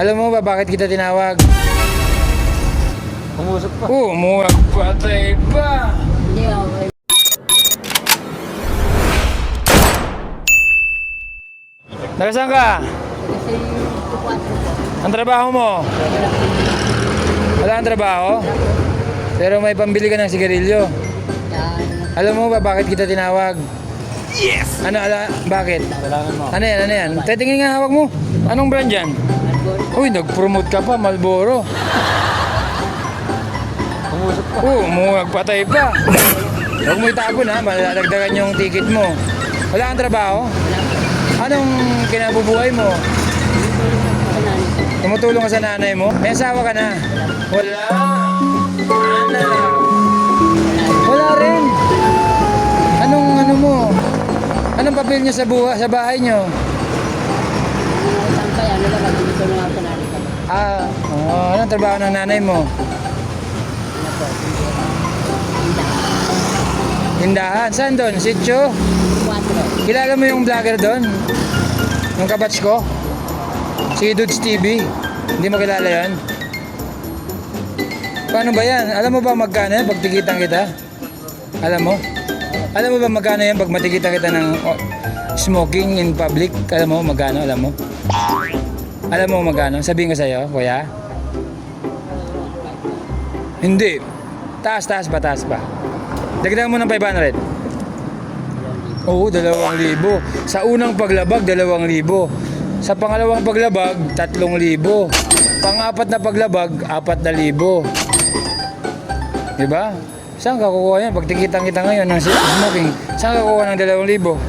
Alam mo ba bakit kita tinawag? Umusap pa. Oo, uh, patay pa. Hindi ako. Nagasan ka? Kasi. Ang trabaho mo? Wala kang trabaho? Pero may pambili ka ng sigarilyo. Alam mo ba bakit kita tinawag? Yes! Ano, ala, bakit? Kailangan mo. Ano yan, ano yan? Titingin nga hawak mo. Anong brand yan? Uy, nag-promote ka pa, Malboro. Umusap pa. Oo, umuwag patay pa. Huwag mo itapon ha, malalagdagan yung ticket mo. Wala kang trabaho? Anong kinabubuhay mo? Tumutulong ka sa nanay mo? May asawa ka na? Wala. Papel niyo sa buha, sa bahay niyo? Saan kaya? Ano lang ako dito na ako kanani. Ah, oh, anong trabaho ng nanay mo? Tindahan. Saan doon? Sityo? Kukwatro. Kilala mo yung vlogger doon? Yung kabatch ko? Si Dudes TV. Hindi mo kilala yan? Paano ba yan? Alam mo ba magkano yan pag tikitan kita? Alam mo? Alam mo ba magkano yan pag matikitan kita ng oh, smoking in public? Alam mo magkano? Alam mo? Alam mo magkano? Sabihin ko sa'yo, kuya? Hindi. Taas, taas pa, taas pa. Dagdagan mo ng 500. Oo, dalawang libo. Sa unang paglabag, dalawang libo. Sa pangalawang paglabag, tatlong libo. Pangapat na paglabag, apat na libo. Diba? Saan ka kukuha yan? Pag tikitang kita ngayon ng smoking, saan ka kukuha ng dalawang libo?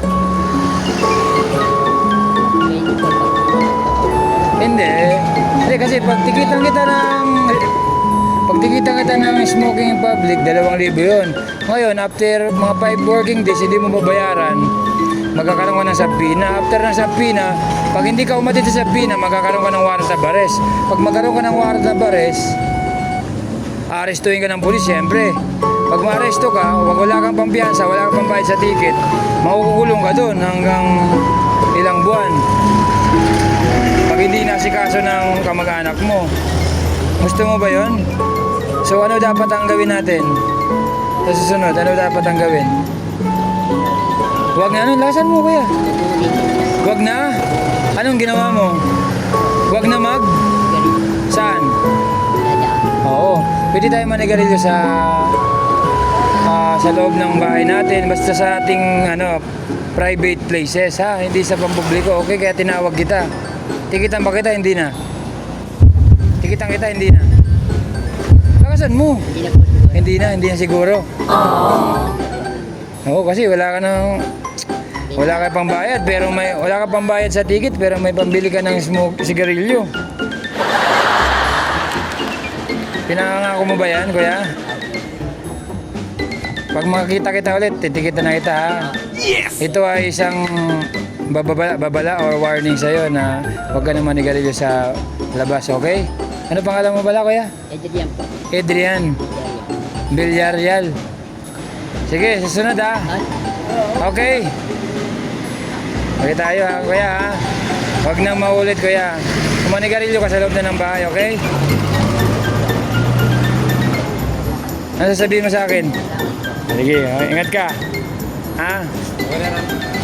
Medyo po. Hindi. Hindi kasi pag tikitang kita ng... Pag tikitang kita ng smoking in public, dalawang libo yun. Ngayon, after mga 5 working days, hindi mo babayaran, magkakaroon ka ng sabina. After ng sabina, pag hindi ka umatid sa sabina, magkakaroon ka ng warrant sa bares. Pag magkaroon ka ng warrant sa bares, arestuhin ka ng pulis, siyempre. Pag maaresto ka, wag wala kang pampiyansa, wala kang pambayad sa ticket, makukulong ka doon hanggang ilang buwan. Pag hindi nasikaso ng kamag-anak mo. Gusto mo ba yon? So ano dapat ang gawin natin? Sa susunod, ano dapat ang gawin? Huwag na, ano, lasan mo kuya? Huwag na? Anong ginawa mo? Huwag na mag? Saan? Oo. Pwede tayo manigarilyo sa sa loob ng bahay natin basta sa ating ano private places ha, hindi sa pampubliko. Okay, kaya tinawag kita. Tikitan ba kita? Hindi na. Tikitan kita? Hindi na. Lakasan mo. Hindi na. Hindi na, siguro. Oo, kasi wala ka nang wala ka pang bayad pero may wala ka pang bayad sa ticket pero may pambili ka ng smoke sigarilyo. Pinangako mo ba yan, kuya? Pag makakita kita ulit, titikitan na kita ha. Yes! Ito ay isang babala, babala or warning sa'yo na huwag ka na manigarilyo sa labas, okay? Ano pangalan mo bala, kuya? Adrian po. Adrian Villarreal. Sige, susunod ha. Okay. Okay tayo ha, kuya ha. Huwag nang maulit, kuya. Kumanigarilyo ka sa loob na ng bahay, okay? Ano sasabihin mo sa akin? Sige, oh, ingat ka. Ha? Wala na.